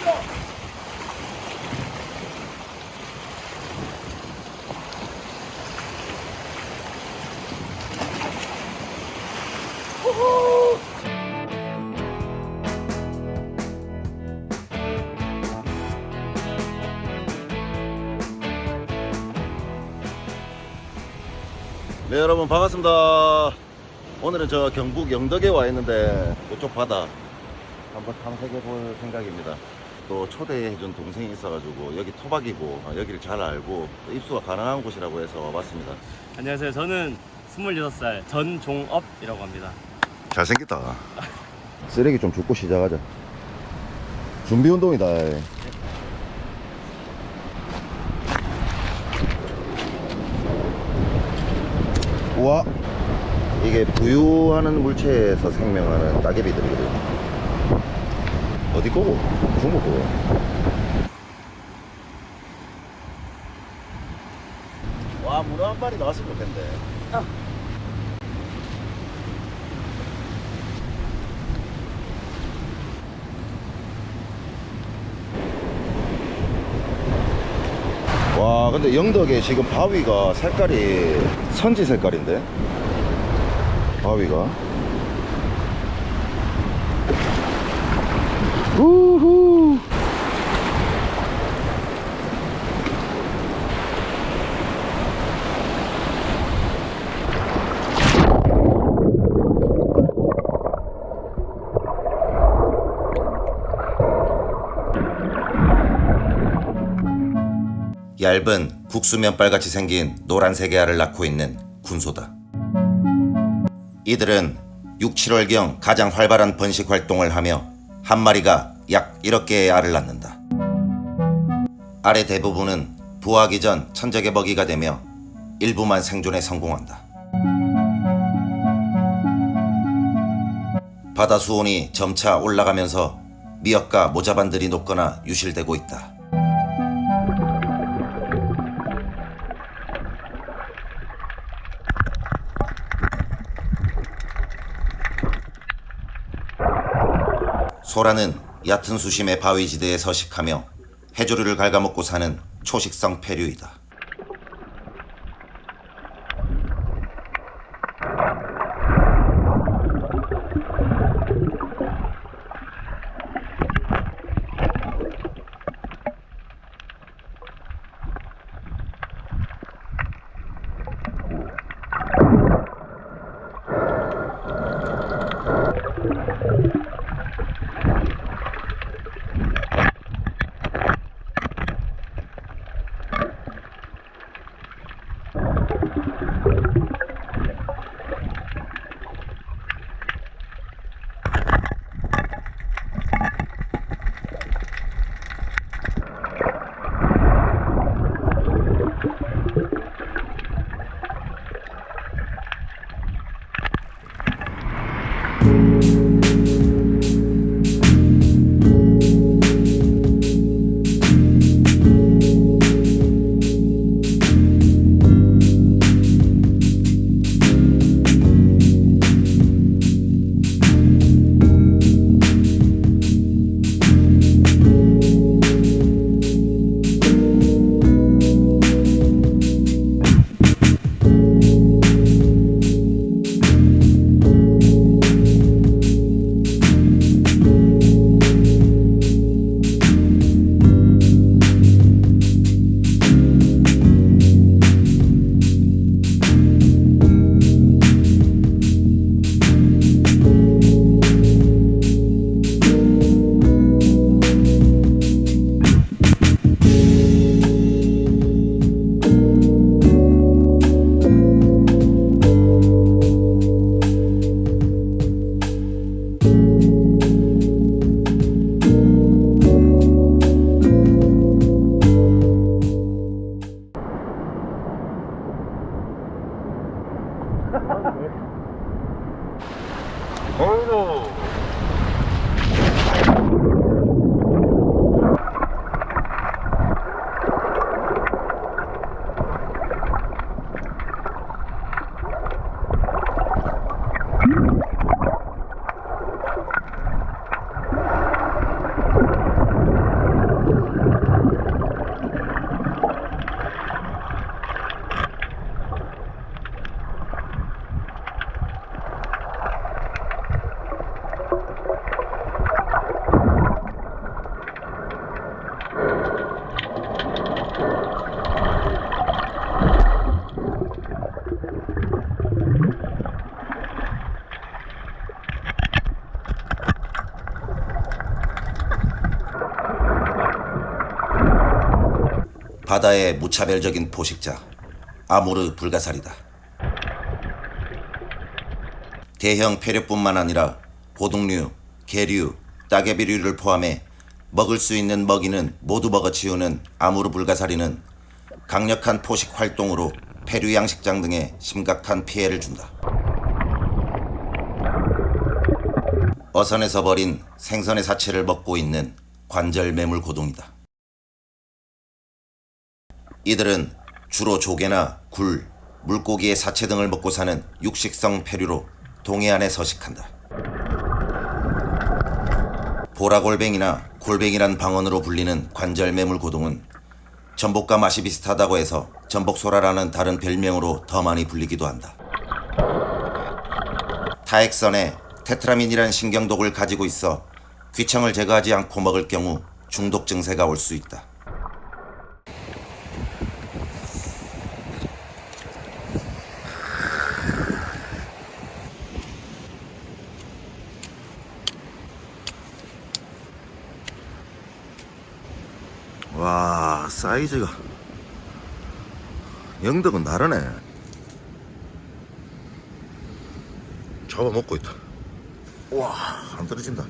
네 여러분 반갑습니다. 오늘은 저 경북 영덕에 와 있는데 이쪽 바다 한번 탐색해 볼 생각입니다 또 초대해 준 동생이 있어가지고 여기 토박이고 어, 여기를 잘 알고 또 입수가 가능한 곳이라고 해서 와봤습니다. 안녕하세요. 저는 26살 전종업이라고 합니다. 잘생겼다. 쓰레기 좀 줍고 시작하자. 준비 운동이다. 우와. 이게 부유하는 물체에서 생명하는 따개비들이거든 어디 거고? 중국 거고. 와 문어 한 마리 나왔으면 좋겠는데. 와 근데 영덕에 지금 바위가 색깔이 선지 색깔인데? 바위가 우후 얇은 국수 면발같이 생긴 노란색의 알을 낳고 있는 군소다. 이들은 6, 7월경 가장 활발한 번식 활동을 하며 한 마리가 약 1억 개의 알을 낳는다. 알의 대부분은 부화하기 전 천적의 먹이가 되며 일부만 생존에 성공한다. 바다 수온이 점차 올라가면서 미역과 모자반들이 녹거나 유실되고 있다. 소라는 얕은 수심의 바위지대에 서식하며 해조류를 갉아먹고 사는 초식성 페류이다. 바다의 무차별적인 포식자 아무르 불가사리다. 대형 폐류뿐만 아니라 고등류, 개류, 따개비류를 포함해 먹을 수 있는 먹이는 모두 먹어치우는 아무르 불가사리는 강력한 포식 활동으로 폐류 양식장 등에 심각한 피해를 준다. 어선에서 버린 생선의 사체를 먹고 있는 관절 매물 고동이다. 이들은 주로 조개나 굴, 물고기의 사체 등을 먹고 사는 육식성 폐류로 동해안에 서식한다. 보라골뱅이나 골뱅이란 방언으로 불리는 관절 매물 고동은 전복과 맛이 비슷하다고 해서 전복소라라는 다른 별명으로 더 많이 불리기도 한다. 타액선에 테트라민이라는 신경독을 가지고 있어 귀청을 제거하지 않고 먹을 경우 중독 증세가 올 수 있다. 와 사이즈가 영덕은 다르네. 잡아먹고 있다. 와안 떨어진다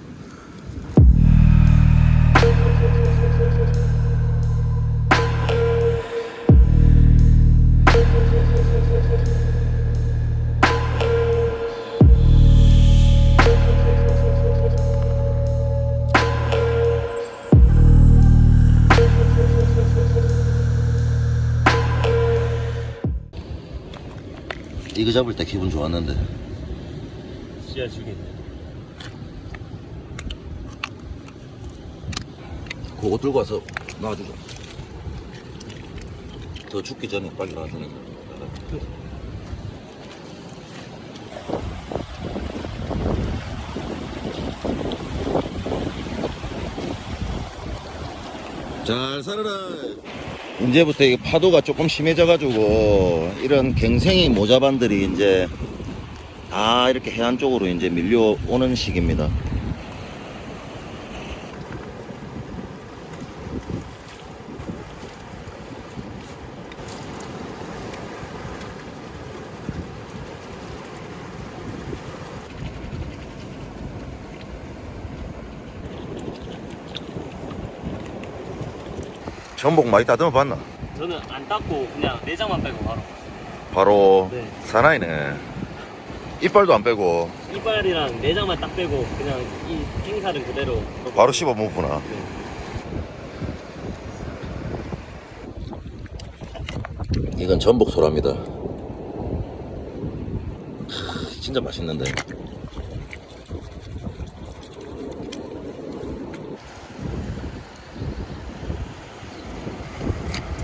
이거 잡을 때 기분 좋았는데 씨야 죽이네. 그거 들고 와서 놔주자. 더 죽기 전에 빨리 놔주니까. 잘 살아라 이제부터 이 파도가 조금 심해져 가지고 이런 갱생이 모자반들이 이제 다 이렇게 해안 쪽으로 이제 밀려오는 시기입니다 전복 많이 따듬어 봤나? 저는 안 닦고 그냥 내장만 빼고 바로. 바로 네. 사나이네 이빨도 안 빼고 이빨이랑 내장만 딱 빼고 그냥 이 생살은 그대로. 바로 씹어 먹구나 네. 이건 전복 소라입니다. 크, 진짜 맛있는데.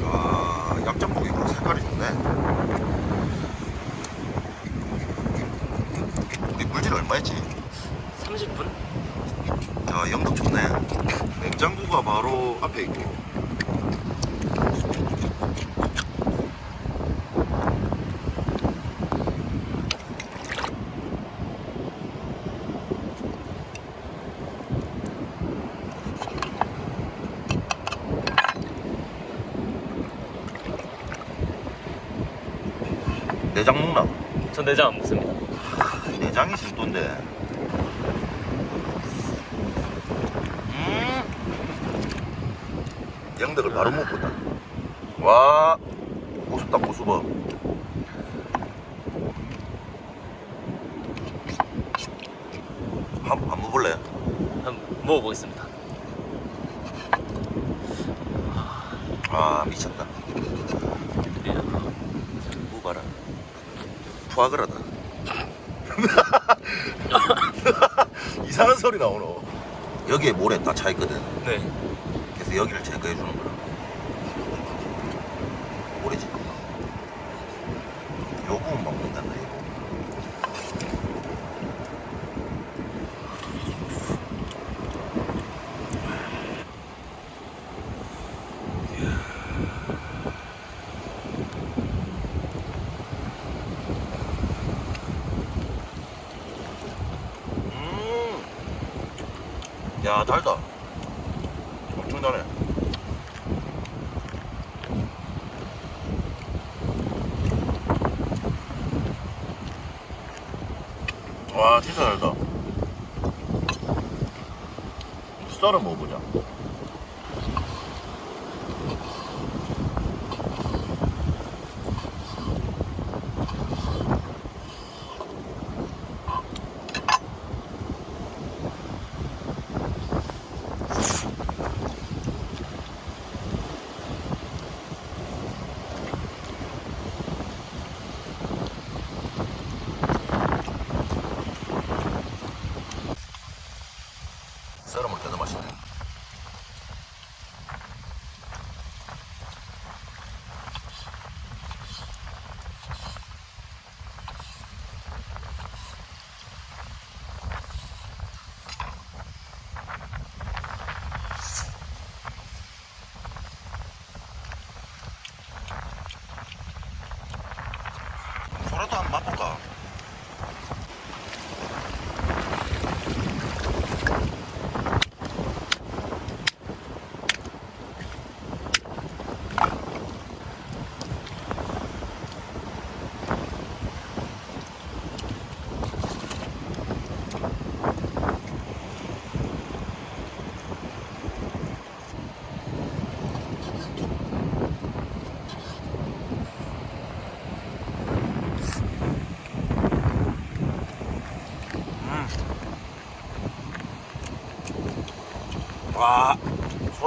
아 약전복이고 색깔이 좋네 우리 물질 얼마였지? 30분? 야 영덕 좋네 냉장고가 바로 앞에 있고 내장 먹나? 전 내장 안 먹습니다. 내장이 진도인데. 영덕을 바로 먹고다. 와, 고수다 고수버. 한, 한 먹을래? 한번 먹어보겠습니다. 아, 미쳤다. 예. 무 봐라. 푸아그라다. 이상한 소리 나오노. 여기에 모래 다 차있거든. 네. 그래서 여기를 제거해 주는 거야. 야 달다. 엄청 달해 와 진짜 달다. 쌀은 뭐 먹어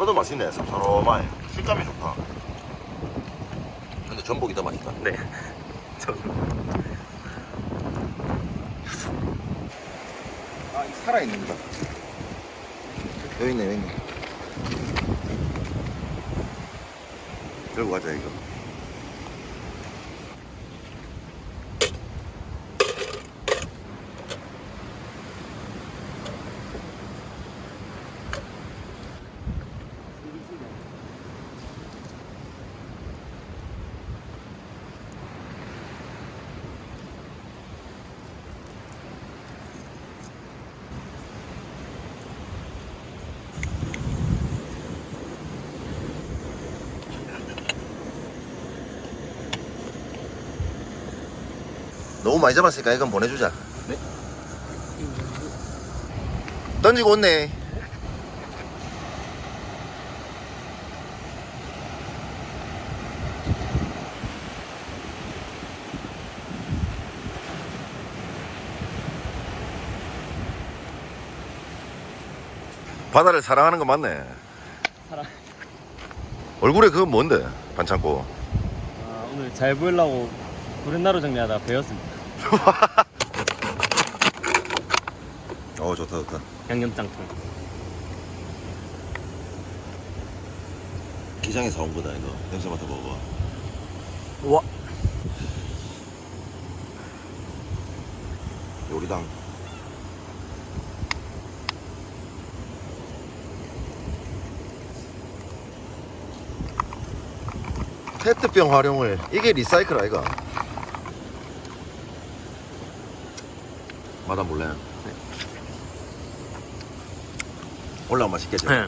소라도 맛있네. 섭섭하네. 식감이 좋다. 근데 전복이 더 맛있다. 네. 저 아, 이 살아있는 거다. 여기 있네, 여기 있네. 들고 가자, 이거. 많이 잡았으니까 이건 보내주자. 네? 던지고 온네. 바다를 사랑하는 거 맞네. 사람. 얼굴에 그건 뭔데? 반창고. 아, 오늘 잘 보이려고 구렛나루 정리하다 배웠습니다. 어 좋다 좋다. 양념장통. 기장에서 온 거다 이거. 냄새 맡아 먹어. 우와. 요리당. 페트병 활용을 이게 리사이클 아이가? 맛안 볼래? 올라오면 맛있겠지? 네.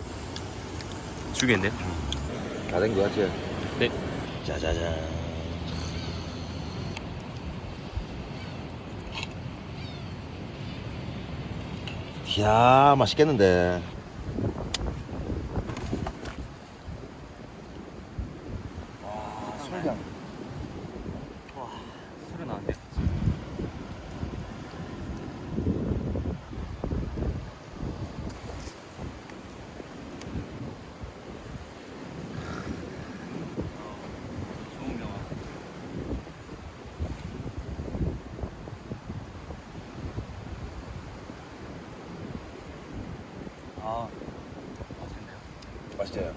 죽겠네요. 다된 거 같지? 네. 짜자잔 이야 맛있겠는데 술향. 와, 소리 나는데. 좋은 명화. 아, 맛있네요. 맛있지?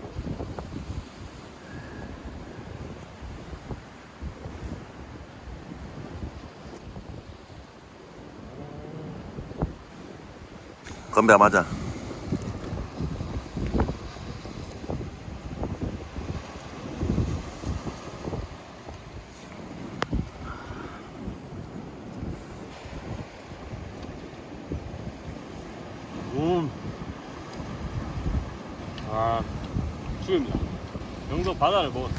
건배 맞아 음. 아, 죽입니다. 영도 바다를 먹었어.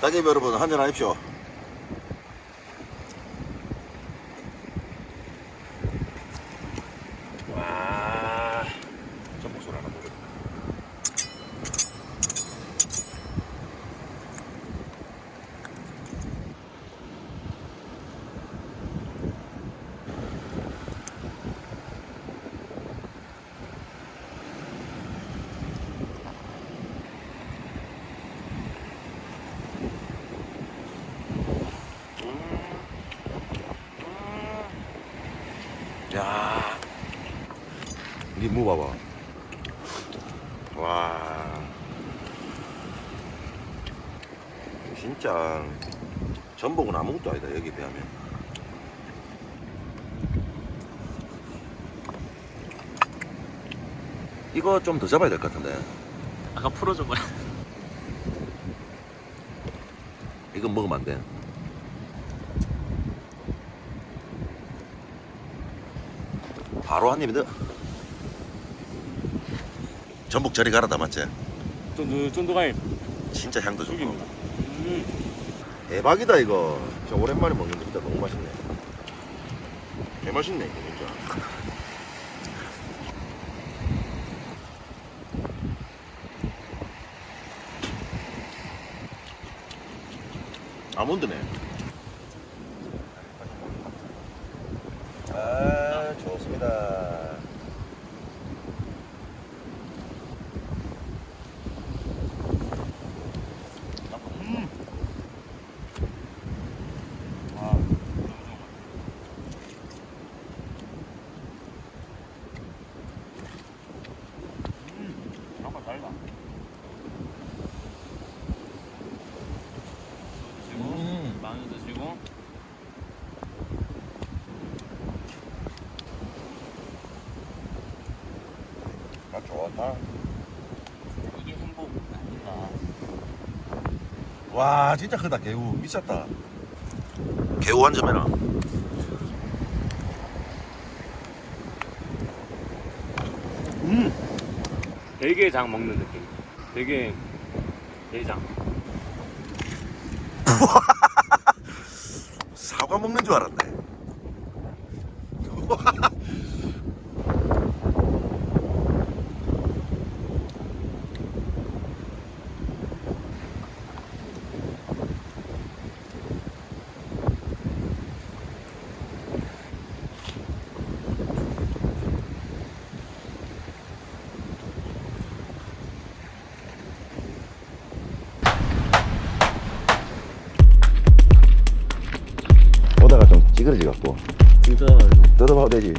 따개비 여러분 한잔 하십시오 무 봐봐. 와. 진짜 전복은 아무것도 아니다 여기 비하면. 이거 좀 더 잡아야 될 것 같은데. 아까 풀어줘봐요. 이건 먹으면 안 돼. 바로 한 입이다. 전복 저리 가라다 맞지? 쫀득 쫀득하니 진짜 향도 좋고. 죽입니다. 음. 대박이다 이거. 진짜 오랜만에 먹는데 진짜 너무 맛있네. 개 맛있네 이거 진짜. 아몬드네. 아 좋습니다. 정말 달다. 음. 마늘 드시고 아 좋다. 이게 행복 아닌가. 와 진짜 크다 개우 미쳤다. 개우 한 점해라. 대게장 먹는 느낌. 되게 대장. 사과 먹는 줄 알았네. 보다가 좀 찌그러지 갖고 진짜 뜯어봐도 되지.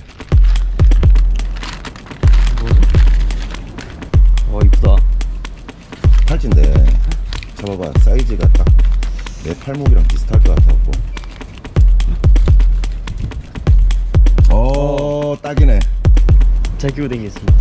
와 이쁘다. 팔찌인데 잡아봐 사이즈가 딱 내 팔목이랑 비슷할 것 같아갖고 어 딱이네 잘 끼고 다니겠습니다.